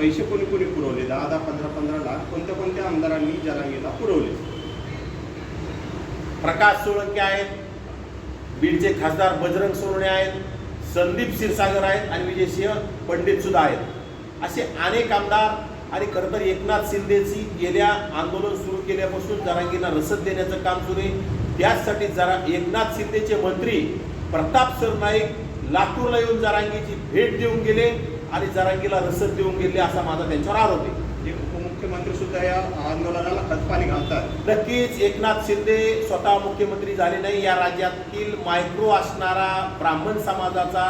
पैसे कोणी कोणी पुरवले? दहा दहा पंधरा पंधरा लाख कोणत्या कोणत्या आमदारांनी जरांगीला पुरवले? प्रकाश सोळंके आहेत बीडचे खासदार बजरंग सोनवणे आहेत संदीप क्षीरसागर आहेत आणि विजयसिंह पंडित सुद्धा आहेत. असे अनेक आमदार आणि खरं तर एकनाथ शिंदेची गेल्या आंदोलन सुरू केल्यापासून जरांगींना रसद देण्याचं काम सुरू आहे. त्याचसाठी जरा एकनाथ शिंदेचे मंत्री प्रताप सरनाईक लातूरला येऊन जरांगीची भेट देऊन गेले. आणि जरांगीला रसद देऊन गेले असा माझा त्यांच्यावर आरोप आहे. जे उपमुख्यमंत्री सुद्धा या आंदोलनाला खतपाणी घालतात. नक्कीच एकनाथ शिंदे स्वतः मुख्यमंत्री झाले नाही. या राज्यातील मायक्रो असणारा ब्राह्मण समाजाचा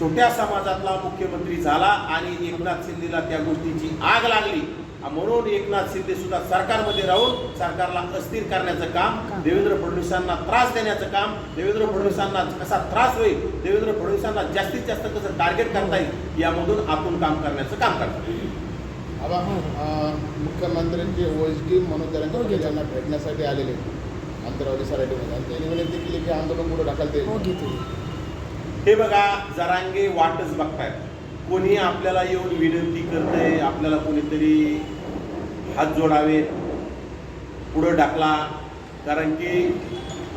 छोट्या समाजातला मुख्यमंत्री झाला आणि एकनाथ शिंदेला त्या गोष्टीची आग लागली. म्हणून एकनाथ शिंदे सुद्धा सरकारमध्ये राहून सरकारला अस्थिर करण्याचं काम देवेंद्र फडणवीसांना त्रास देण्याचं काम देवेंद्र फडणवीसांना कसा त्रास होईल देवेंद्र फडणवीसांना जास्तीत जास्त कसं टार्गेट करता येईल यामधून आपण काम करण्याचं काम करतात अं, मुख्यमंत्र्यांचे ओएसडी मनोज जरांगे पाटील यांना भेटण्यासाठी आलेले अंतरावली सराटीमध्ये. आणि त्यांनी विनंती केली की आंदोलन पुढे ढकलते हो हे बघा जरांगे वाटच बघतायत. कोणी आपल्याला येऊन विनंती करतंय आपल्याला कोणीतरी हात जोडावेत पुढं टाकला कारण की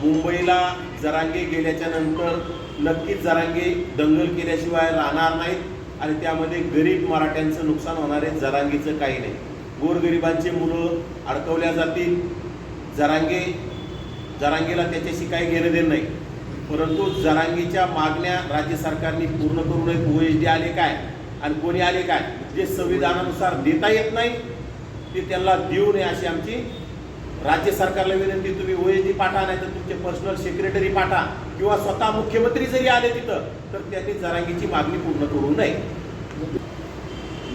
मुंबईला जरांगे गेल्याच्यानंतर नक्कीच जरांगे दंगल केल्याशिवाय राहणार नाहीत आणि त्यामध्ये गरीब मराठ्यांचं नुकसान होणार आहे जरांगीचं काही नाही. गोरगरिबांची मुलं अडकवल्या जातील. जरांगे जरांगेला त्याच्याशी काही घेणं देणं नाही. परंतु जरांगीच्या मागण्या राज्य सरकारने पूर्ण करू नयेत ओ एच डी आले काय? आणि कोणी आले काय? जे संविधानानुसार देता येत नाही ते त्यांना देऊ नये अशी आमची राज्य सरकारला विनंती. तुम्ही ओ एच डी पाठा नाही तर तुमचे पर्सनल सेक्रेटरी पाठा. किंवा स्वतः मुख्यमंत्री जरी आले तिथं तर त्यांनी जरांगीची मागणी पूर्ण करू नये.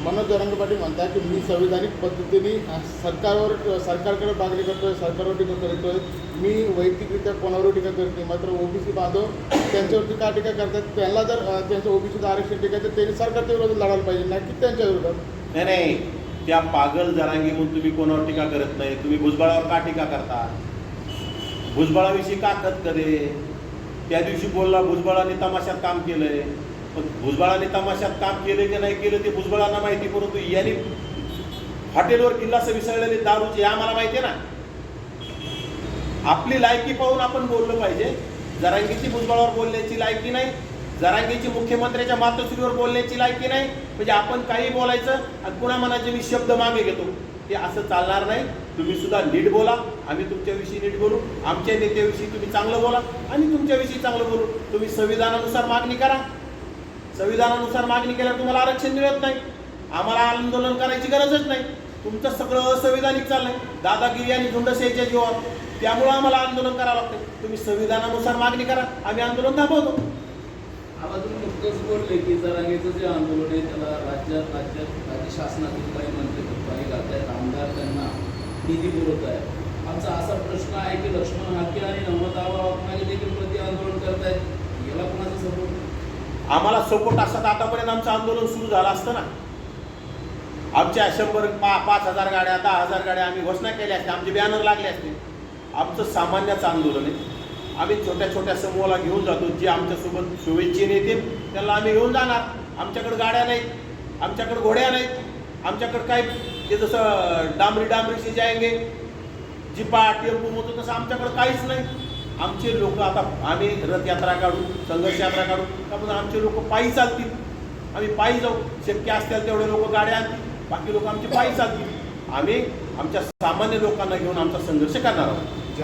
मनोज जरांगे पाटील म्हणतात की मी संविधानिक पद्धतीने सरकारवर सरकारकडे मागणी करतोय सरकारवर टीका करतोय. मी वैयक्तिकरित्या कोणावर टीका करत नाही. मात्र ओबीसी बांधव त्यांच्यावरती का टीका करतात? त्यांना जर त्यांचं ओबीसीचं आरक्षण टीका तर त्यांनी सरकारच्या विरोधात लढायला पाहिजे नाही की त्यांच्या विरोधात. नाही नाही. त्या पागल जरांगी म्हणून तुम्ही कोणावर टीका करत नाही. तुम्ही भुजबळावर का टीका करता? भुजबळाविषयी का कत करे त्या दिवशी बोलला भुजबळाने तमाशात काम केलंय. पण भुजबळाने तमाशात काम केलं की नाही केलं ते भुजबळांना माहिती परंतु यांनी हॉटेलवर किल्लास विसरलेले दारूचे आम्हाला माहिती आहे ना? आपली लायकी पाहून आपण बोललं पाहिजे. जरांगीची भुजबळावर बोलण्याची लायकी नाही जरांगीची मुख्यमंत्र्याच्या मातोश्रीवर बोलण्याची लायकी नाही. म्हणजे आपण काही बोलायचं आणि पुन्हा मनाचे मी शब्द मागे घेतो. हे असं चालणार नाही. तुम्ही सुद्धा नीट बोला. आम्ही तुमच्याविषयी नीट बोलू. आमच्या नेत्याविषयी तुम्ही चांगलं बोला आणि तुमच्याविषयी चांगलं बोलू. तुम्ही संविधानानुसार मागणी करा. संविधानानुसार मागणी केल्यावर तुम्हाला आरक्षण मिळत नाही. आम्हाला आंदोलन करायची गरजच नाही. तुमचं सगळं असंविधानिक चाललंय. दादागिरी आणि झुंडशाहीच्या जीवावर. त्यामुळं आम्हाला आंदोलन करावं लागतं तुम्ही संविधानानुसार मागणी करा. आम्ही आंदोलन थांबवतो. आम्हाला तुम्ही नुकतंच बोलले की जरांगेचं जे आंदोलन आहे त्याला राज्यात राज्यात राज्य शासनातील काही मंत्री काही घालत आहेत आमदार त्यांना निधी पुरवत आहे आमचा असा प्रश्न आहे की लक्ष्मण हाके आणि नमताबा वाघमारे देखील प्रति आंदोलन करत आहेत याला कोणाचा सपोर्ट आम्हाला सपोर्ट असतात. आतापर्यंत आमचं आंदोलन सुरू झालं असतं ना. आमच्या शंभर पा पाच हजार गाड्या दहा हजार गाड्या आम्ही घोषणा केल्या असत्या. आमचे बॅनर लागले असते. आमचं सामान्यच आंदोलन आहे. आम्ही छोट्या छोट्या समूहाला घेऊन जातो. जे आमच्यासोबत शुभेच्छेने येतील त्यांना आम्ही घेऊन जाणार. आमच्याकडे गाड्या नाहीत. आमच्याकडे घोड्या नाहीत. आमच्याकडे काय ते जसं डांबरी डांबरीशी जायंगे. जिपा टेम्पो मोतो तसं आमच्याकडे काहीच नाही. आमचे लोक आता आम्ही रथयात्रा काढू संघर्ष यात्रा काढू त्यामुळे आमचे लोक पायी चालतील. आम्ही पायी जाऊ. शक्य असतील तेवढे लोक गाड्या आणतील. बाकी लोक आमचे पायी चालतील. आम्ही आमच्या सामान्य लोकांना घेऊन आमचा संघर्ष करणार आहोत.